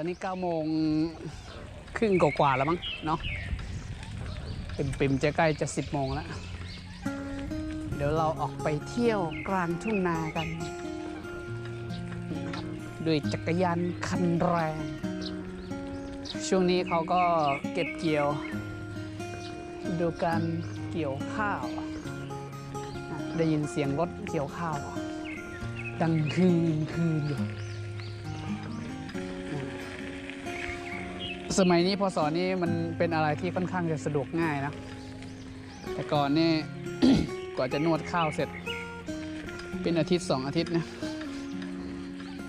ตอนนี้9โมงครึ่งกว่าๆแล้วมั้งเนาะปิ่มๆจะใกล้จะ 10 โมงแล้ว เดี๋ยวเราออกไปเที่ยวกลางทุ่งนากัน ด้วยจักรยานคันแรง ช่วงนี้เขาก็เก็บเกี่ยว ดูการเกี่ยวข้าว ได้ยินเสียงรถเกี่ยวข้าว ดังคืนคืนอยู่ สมัยนี้พศนี้มันเป็นอะไรที่ค่อนข้างจะสะดวกง่ายนะ แต่ก่อนนี่ กว่าจะนวดข้าวเสร็จ เป็นอาทิตย์สองอาทิตย์นะ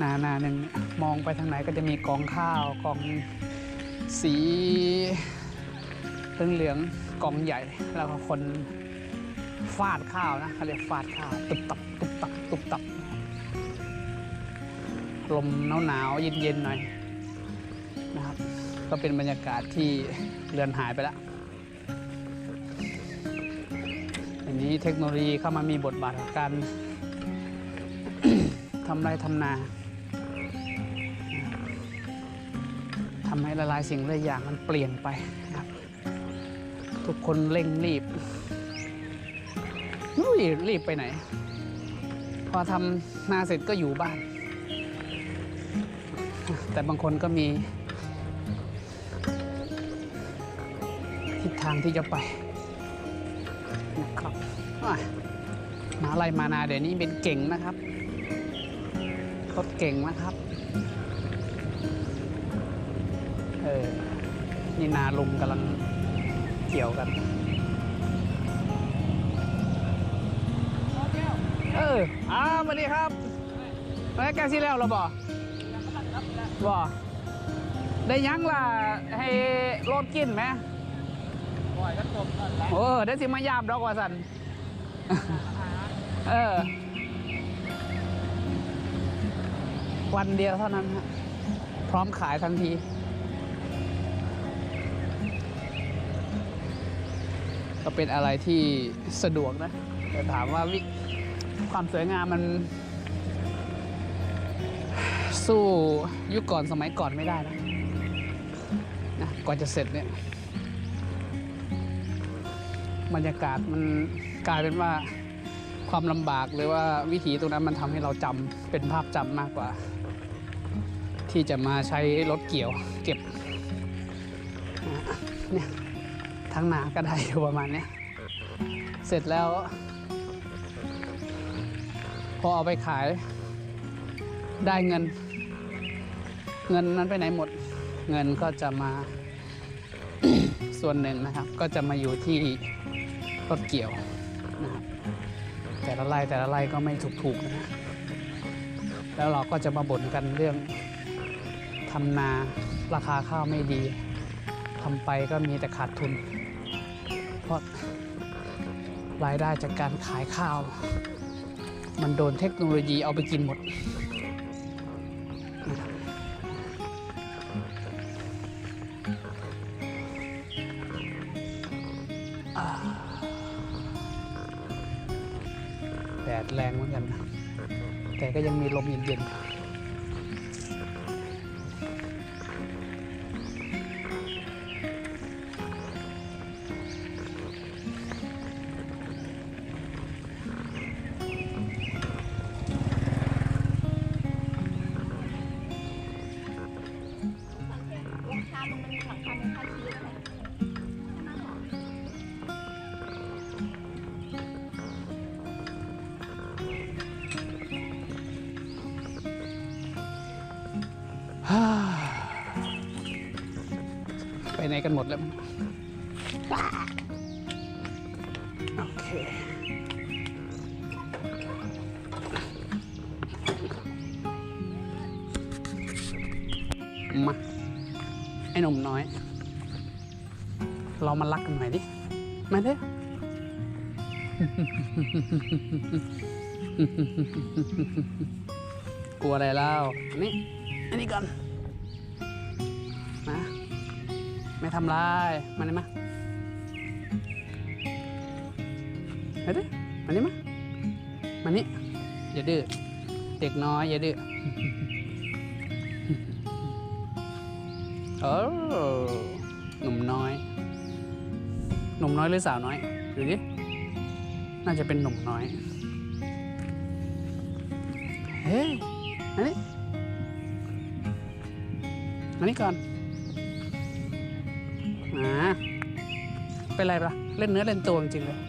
นานาหนึ่งมองไปทางไหนก็จะมีกองข้าวกองสีเหลืองๆกองใหญ่ แล้วก็คนฟาดข้าวนะเขาเรียกฟาดข้าวตุบตับตุบตับตุบตับลมหนาวๆเย็นๆหน่อยนะครับ ก็เป็นบรรยากาศที่เลือนหายไปแล้วอันนี้เทคโนโลยีเข้ามามีบทบาทกับการทำไรทำนาทำให้ละลายสิ่งหลายอย่างมันเปลี่ยนไปครับ ทุกคนเร่งรีบไม่รีบไปไหน พอทำนาเสร็จก็อยู่บ้าน แต่บางคนก็มี ทางที่จะไปนะครับมาไล่มานาเดี๋ยวนี้เป็นเก่งนะครับรถเก่งนะครับ เออ นี่นาลุงกำลังเกี่ยวกัน เออ อ้าวสวัสดีครับแล้วแกซี่แล้วเหราบ่บ่ได้ยังล่ะให้รถกินไหม ปล่อยก็จมกันแล้วโอ้ได้สิมายามดอกว่าสันเออ วันเดียวเท่านั้นฮะพร้อมขายทันที ก็เป็นอะไรที่สะดวกนะ แต่ถามว่าวิความสวยงามมัน สู้ยุคก่อนสมัยก่อนไม่ได้นะนะก่อนจะเสร็จเนี่ย บรรยากาศมันกลายเป็นว่าความลำบากหรือว่าวิถีตรงนั้นมันทำให้เราจำเป็นภาพจำมากกว่า ที่จะมาใช้รถเกี่ยวเก็บเนี่ยทั้งนาก็ได้อยู่ประมาณนี้เสร็จแล้ว พอเอาไปขายได้เงิน เงินนั้นไปไหนหมด เงินก็จะมาส่วนหนึ่งนะครับ ก็จะมาอยู่ที่ รถเกี่ยวนะครับแต่ละไร่แต่ละไร่ก็ไม่ถูกๆนะแล้วเราก็จะมาบ่นกันเรื่องทำนาราคาข้าวไม่ดีทำไปก็มีแต่ขาดทุน เพราะรายได้จากการขายข้าว มันโดนเทคโนโลยีเอาไปกินหมดนะครับ แรงเหมือนกันนะแต่ก็ยังมีลมเย็นๆ ไปไหนกันหมดแล้วโอเคมาไอ้หนุ่มน้อย เรามารักกันหน่อยดิ มาเด้อกลัวอะไรแล้วอันนี่อันนี้ก่อน ไม่ทำร้ายมานี่มาเฮ้ยมานี่มามานี่อย่าดื้อเด็กน้อยอย่าดื้อเออหนุ่มน้อย หนุ่มน้อยหรือสาวน้อยดูดิน่าจะเป็นหนุ่มน้อยเฮ้ยอันนี้อันนี้ก่อน อ่าเป็นไรปะเล่นเนื้อเล่นตัวจริงๆเลย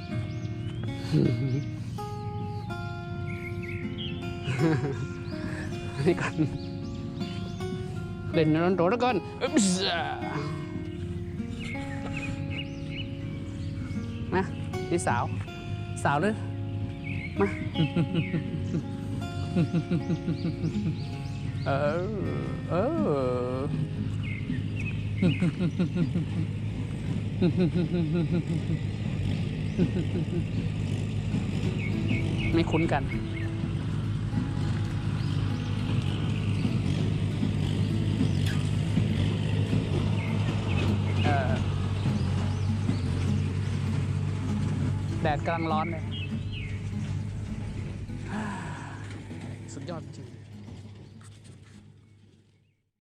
อันนี้ก่อนเล่นเนื้อเล่นตัวแล้วก่อนอึ๊บซ่ามาพี่สาว สาวหรือมาเออเออ ไม่คุ้นกัน แดดกำลังร้อนเลย สุดยอดจริง